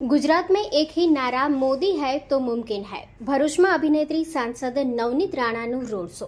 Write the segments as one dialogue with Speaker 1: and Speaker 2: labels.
Speaker 1: गुजरात में एक ही नारा मोदी है तो मुमकिन है ભરૂચમાં અભિનેત્રી સાંસદ નવનીત રાણાનું રોડ શો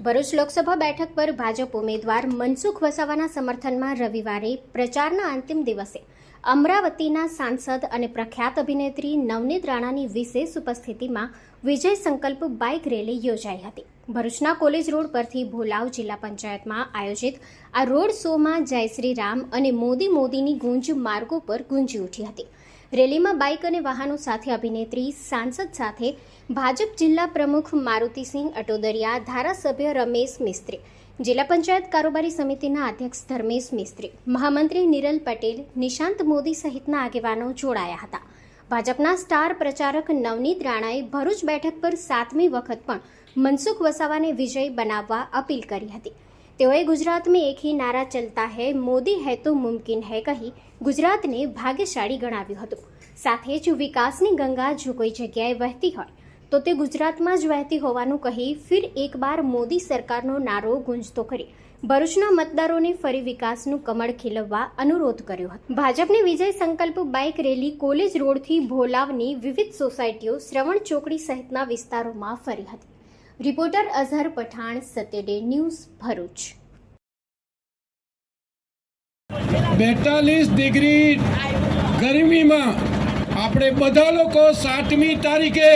Speaker 1: ભરૂચ લોકસભા બેઠક પર ભાજપ ઉમેદવાર મનસુખ વસાવાના સમર્થનમાં રવિવારે પ્રચારના અંતિમ દિવસે અમરાવતીના સાંસદ અને પ્રખ્યાત અભિનેત્રી નવનીત રાણાની વિશેષ ઉપસ્થિતિમાં વિજય સંકલ્પ બાઇક રેલી યોજાઈ હતી ભરૂચના કોલેજ રોડ પરથી ભોલાવ જિલ્લા પંચાયતમાં આયોજિત આ રોડ શોમાં જય શ્રી રામ અને મોદી મોદીની ગુંજ માર્ગો પર ગુંજી ઉઠી હતી રેલીમાં બાઇક અને વાહનો સાથે અભિનેત્રી, સાંસદ સાથે ભાજપ જિલ્લા પ્રમુખ મારુતિસિંહ અટોદરિયા, ધારાસભ્ય રમેશ મિસ્ત્રી, જિલ્લા પંચાયત કારોબારી સમિતિના અધ્યક્ષ ધર્મેશ મિસ્ત્રી, મહામંત્રી નિરલ પટેલ, નિશાંત મોદી સહિતના આગેવાનો જોડાયા હતા. ભાજપના સ્ટાર પ્રચારક નવનીત રાણાએ ભરૂચ બેઠક પર સાતમી વખત પણ મનસુખ વસાવાને વિજય બનાવવા અપીલ કરી હતી. તેઓએ ગુજરાત में एक ही नारा चलता है મોદી है तो मुमकिन है કહી ગુજરાતને ભાગ્યશાળી ગણાવ્યું હતું સાથે જ વિકાસની ગંગા જો કોઈ જગ્યાએ વહેતી હોય તો તે ગુજરાતમાં જ વહેતી હોવાનું કહી ફિર એક બાર મોદી સરકારનો નારો ગુંજતો કરી ભરૂચના મતદારોને ફરી વિકાસનું કમળ ખીલવવા અનુરોધ કર્યો હતો ભાજપની Vijay Sankalp bike rally college રોડથી ભોલાવની વિવિધ સોસાયટીઓ શ્રવણ ચોકડી સહિતના વિસ્તારોમાં ફરી હતી રિપોર્ટર અઝહર પઠાણ સતેડે ન્યૂઝ ભરૂચ.
Speaker 2: બેતાલીસ ડિગ્રી ગરમીમાં આપણે બધા લોકો સાતમી તારીખે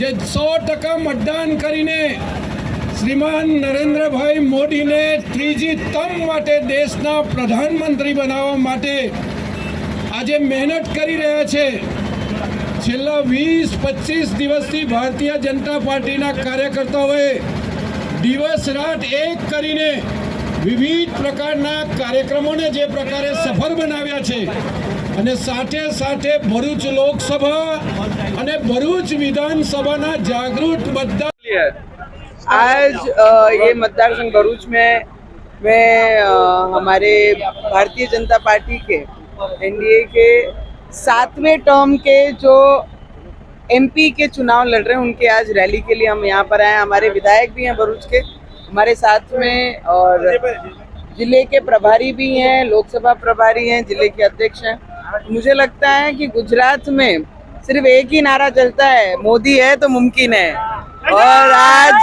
Speaker 2: જે સો ટકા મતદાન કરીને શ્રીમાન નરેન્દ્રભાઈ મોદીને ત્રીજી તમ માટે દેશના પ્રધાનમંત્રી બનાવવા માટે આજે મહેનત કરી રહ્યા છે. છેલ્લા વીસ પચીસ દિવસથી ભારતીય જનતા પાર્ટીના કાર્યકર્તાઓએ દિવસ રાત એક કરીને વિવિધ પ્રકારના કાર્યક્રમોને જે પ્રકારે સફળ બનાવ્યા છે અને સાથે સાથે ભરૂચ લોકસભા અને ભરૂચ વિધાનસભાના જાગૃત મતદાર
Speaker 3: लिए आज अ, ये मतदार संघ भरूच में में अ, हमारे भारतीय जनता पार्टी के एनडीए के सातवें टर्म के जो एमपी के चुनाव लड़ रहे हैं, उनके आज रैली के लिए हम यहाँ पर आए हमारे विधायक भी हैं भरूच के, हमारे साथ में और ज़िले के प्रभारी भी हैं, लोकसभा प्रभारी हैं, ज़िले के अध्यक्ष हैं। मुझे लगता है कि गुजरात में सिर्फ़ एक ही नारा चलता है, मोदी है तो मुमकिन है। और आज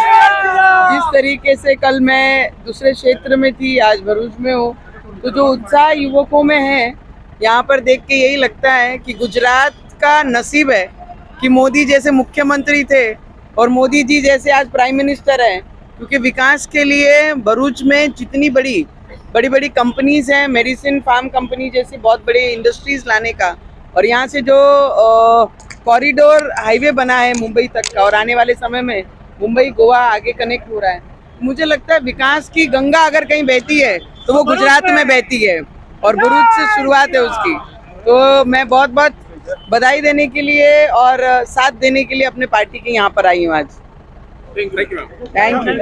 Speaker 3: जिस तरीके से कल मैं दूसरे क्षेत्र में थी, आज भरूच में हूँ तो जो उत्साह युवकों में है यहाँ पर देख के यही लगता है कि गुजरात का नसीब है कि मोदी जैसे मुख्यमंत्री थे और मोदी जी जैसे आज प्राइम मिनिस्टर हैं क्योंकि विकास के लिए भरूच में जितनी बड़ी बड़ी बड़ी कंपनीज़ हैं मेडिसिन फार्म कंपनी जैसी बहुत बड़ी इंडस्ट्रीज़ लाने का और यहाँ से जो कॉरिडोर हाईवे बना है मुंबई तक का और आने वाले समय में मुंबई गोवा आगे कनेक्ट हो रहा है। मुझे लगता है विकास की गंगा अगर कहीं बहती है तो वो गुजरात में बहती है। और भरूच से शुरुआत है उसकी तो मैं बहुत बहुत बधाई देने के लिए और साथ देने के लिए अपने पार्टी के यहाँ पर आई हूँ आज थैंक यू